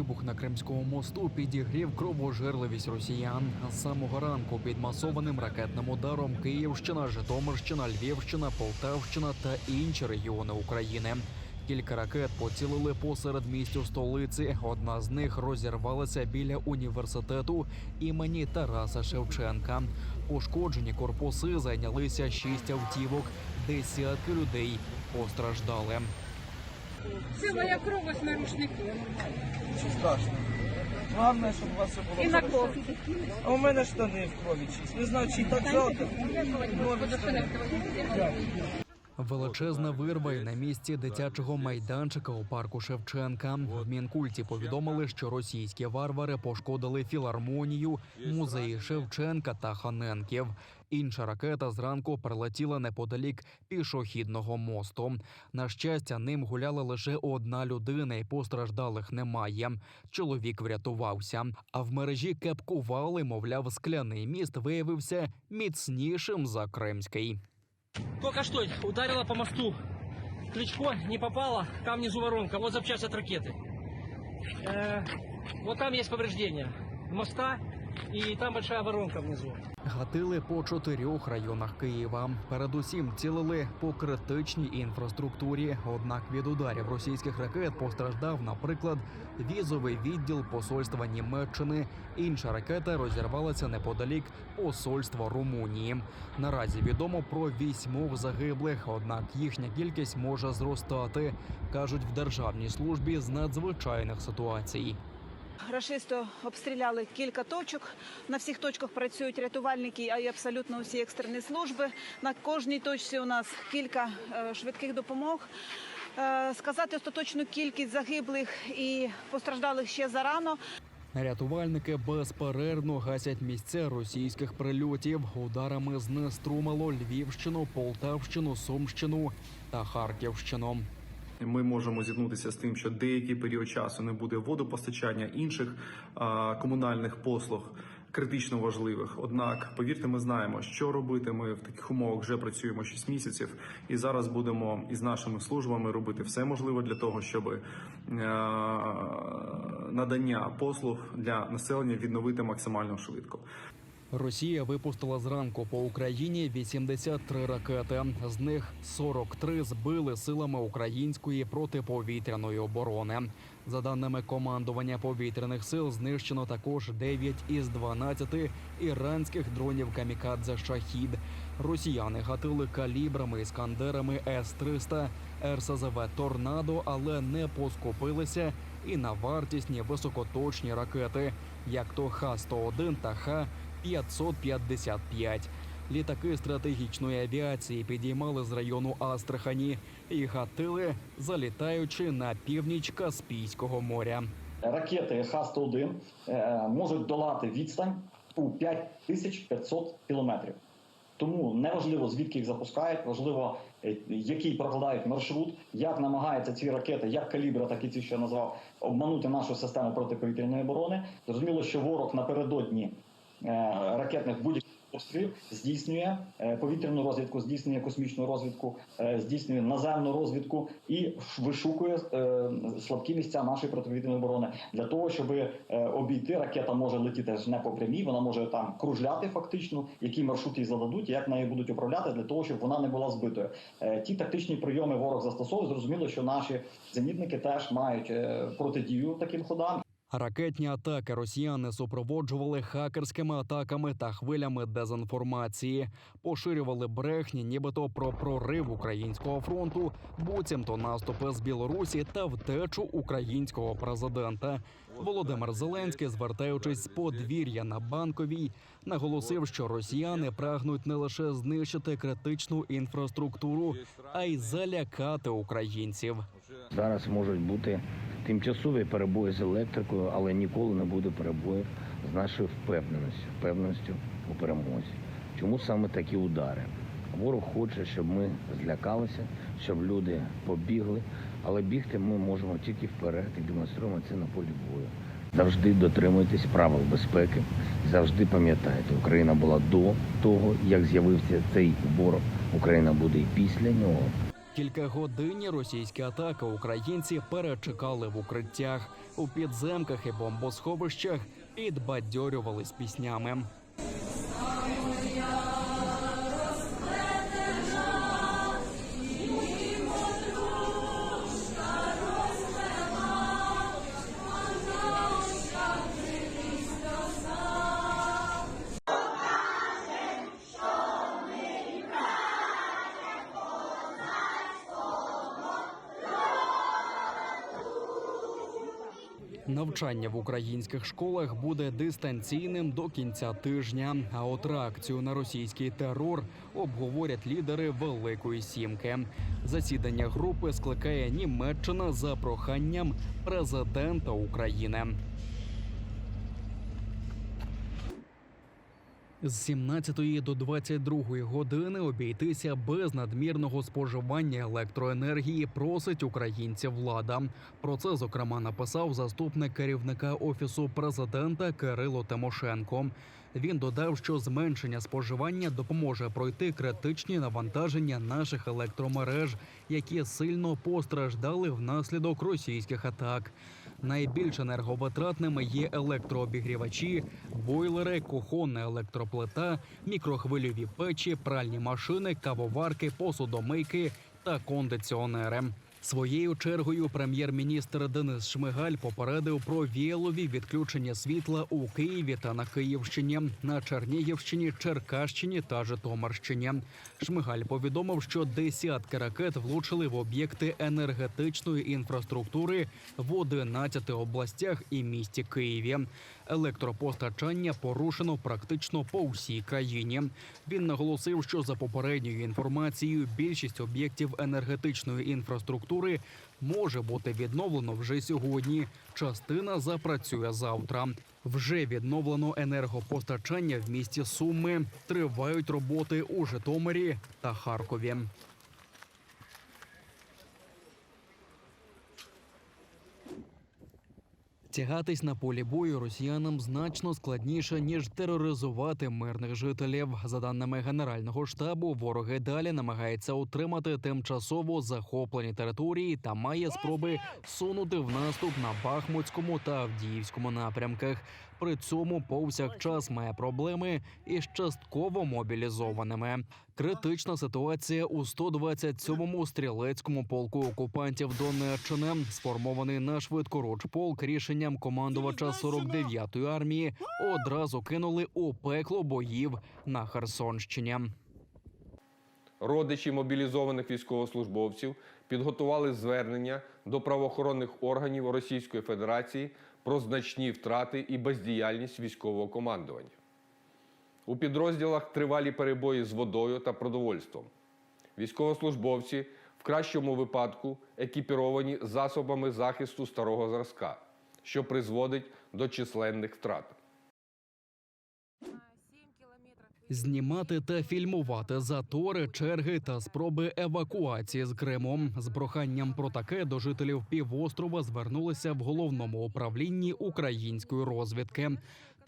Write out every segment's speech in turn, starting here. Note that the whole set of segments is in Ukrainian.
вибух на Кримському мосту підігрів кровожерливість росіян. З самого ранку під масованим ракетним ударом Київщина, Житомирщина, Львівщина, Полтавщина та інші регіони України. Кілька ракет поцілили посеред містю столиці. Одна з них розірвалася біля університету імені Тараса Шевченка. Пошкоджені корпуси зайнялися шість автівок. Десятки людей постраждали. Це моя кров ось на рушнику. Що страшно. Головне, щоб у вас все було І на хорошо. А у мене штани в крові чисть. Не знаю, чи так жалко. Величезна вирва і на місці дитячого майданчика у парку Шевченка. В Мінкульті повідомили, що російські варвари пошкодили філармонію, музеї Шевченка та Ханенків. Інша ракета зранку прилетіла неподалік пішохідного мосту. На щастя, ним гуляла лише одна людина, і постраждалих немає. Чоловік врятувався. А в мережі кепкували, мовляв, скляний міст виявився міцнішим за кримський. Только что ударила по мосту. Кличко не попало, там внизу воронка. Вот запчасть от ракеты. Э, вот там есть повреждения моста, и там большая воронка внизу. Гатили по чотирьох районах Києва. Передусім цілили по критичній інфраструктурі. Однак від ударів російських ракет постраждав, наприклад, візовий відділ посольства Німеччини. Інша ракета розірвалася неподалік посольства Румунії. Наразі відомо про вісьмох загиблих, однак їхня кількість може зростати, кажуть в державній службі з надзвичайних ситуацій. Рашисти обстріляли кілька точок. На всіх точках працюють рятувальники, а й абсолютно усі екстрені служби. На кожній точці у нас кілька е, швидких допомог. Е, Сказати остаточну кількість загиблих і постраждалих ще зарано. Рятувальники безперервно гасять місця російських прильотів. Ударами знеструмило Львівщину, Полтавщину, Сумщину та Харківщину. Ми можемо зіткнутися з тим, що деякий період часу не буде водопостачання інших комунальних послуг критично важливих. Однак, повірте, ми знаємо, що робити. Ми в таких умовах вже працюємо 6 місяців, і зараз будемо із нашими службами робити все можливе для того, щоб е, надання послуг для населення відновити максимально швидко. Росія випустила зранку по Україні 83 ракети. З них 43 збили силами української протиповітряної оборони. За даними командування повітряних сил, знищено також 9 із 12 іранських дронів камікадзе Шахід. Росіяни гатили калібрами, іскандерами С-300, РСЗВ Торнадо, але не поскупилися і на вартісні високоточні ракети, як то Х-101 та Х. 555. Літаки стратегічної авіації підіймали з району Астрахані і гатили, залітаючи на північ Каспійського моря. Ракети Х-101 е, можуть долати відстань у 5500 кілометрів. Тому неважливо звідки їх запускають, важливо е, який прокладають маршрут, як намагаються ці ракети, як калібра, так і ці, що я назвав, обманути нашу систему протиповітряної оборони. Зрозуміло, що ворог напередодні ракетних будь-яких обстрілів здійснює е, повітряну розвідку, здійснює космічну розвідку, е, здійснює наземну розвідку і вишукує е, слабкі місця нашої протиповітряної оборони для того, щоб е, обійти ракета може летіти ж не по прямій, вона може там кружляти фактично, які маршрут їй зададуть, як нею будуть управляти для того, щоб вона не була збитою. Е, Ті тактичні прийоми ворог застосовує. Зрозуміло, що наші зенітники теж мають е, протидію таким ходам. Ракетні атаки росіяни супроводжували хакерськими атаками та хвилями дезінформації, поширювали брехні, нібито про прорив українського фронту, буцімто наступи з Білорусі та втечу українського президента. Володимир Зеленський, звертаючись з подвір'я на банковій, наголосив, що росіяни прагнуть не лише знищити критичну інфраструктуру, а й залякати українців. Зараз можуть бути тимчасові перебої з електрикою, але ніколи не буде перебоїв з нашою впевненістю, впевненістю у перемозі. Чому саме такі удари? Ворог хоче, щоб ми злякалися, щоб люди побігли, але бігти ми можемо тільки вперед і демонструємо це на полі бою. Завжди дотримуйтесь правил безпеки, завжди пам'ятайте, Україна була до того, як з'явився цей ворог. Україна буде і після нього. Кількагодинні російські атаки українці перечекали в укриттях у підземках і бомбосховищах підбадьорювались піснями. Навчання в українських школах буде дистанційним до кінця тижня. А от реакцію на російський терор обговорять лідери Великої Сімки. Засідання групи скликає Німеччина за проханням президента України. З 17 до 22 години обійтися без надмірного споживання електроенергії просить українців влада. Про це зокрема написав заступник керівника офісу президента Кирило Тимошенко. Він додав, що зменшення споживання допоможе пройти критичні навантаження наших електромереж, які сильно постраждали внаслідок російських атак. Найбільш енерговитратними є електрообігрівачі, бойлери, кухонна електроплита, мікрохвильові печі, пральні машини, кавоварки, посудомийки та кондиціонери. Своєю чергою прем'єр-міністр Денис Шмигаль попередив про віялові відключення світла у Києві та на Київщині, на Чернігівщині, Черкащині та Житомирщині. Шмигаль повідомив, що десятки ракет влучили в об'єкти енергетичної інфраструктури в 11 областях і місті Києві. Електропостачання порушено практично по всій країні. Він наголосив, що за попередньою інформацією більшість об'єктів енергетичної інфраструктури може бути відновлено вже сьогодні. Частина запрацює завтра. Вже відновлено енергопостачання в місті Суми. Тривають роботи у Житомирі та Харкові. Тягатись на полі бою росіянам значно складніше ніж тероризувати мирних жителів. За даними генерального штабу, вороги далі намагаються утримати тимчасово захоплені території та має спроби сунути в наступ на Бахмутському та Авдіївському напрямках. При цьому повсякчас має проблеми із частково мобілізованими. Критична ситуація у 127-му стрілецькому полку окупантів Донеччини, сформований на швидкоруч полк рішенням командувача 49-ї армії, одразу кинули у пекло боїв на Херсонщині. Родичі мобілізованих військовослужбовців підготували звернення до правоохоронних органів Російської Федерації про значні втрати і бездіяльність військового командування. У підрозділах тривалі перебої з водою та продовольством. Військовослужбовці в кращому випадку екіпіровані засобами захисту старого зразка, що призводить до численних втрат. Знімати та фільмувати затори, черги та спроби евакуації з Криму. З проханням про таке до жителів півострова звернулися в головному управлінні української розвідки.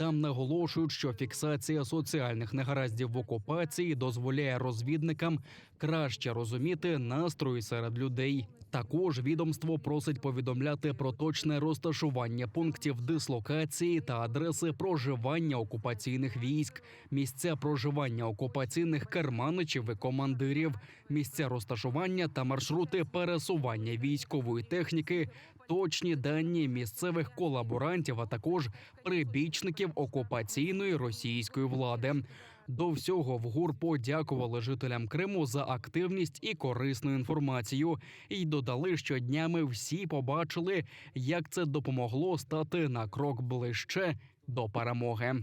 Там наголошують, що фіксація соціальних негараздів в окупації дозволяє розвідникам краще розуміти настрої серед людей. Також відомство просить повідомляти про точне розташування пунктів дислокації та адреси проживання окупаційних військ, місця проживання окупаційних керманичів і командирів, місця розташування та маршрути пересування військової техніки, точні дані місцевих колаборантів, а також прибічників окупаційної російської влади. До всього в ГУР подякували жителям Криму за активність і корисну інформацію, і додали, що днями всі побачили, як це допомогло стати на крок ближче до перемоги.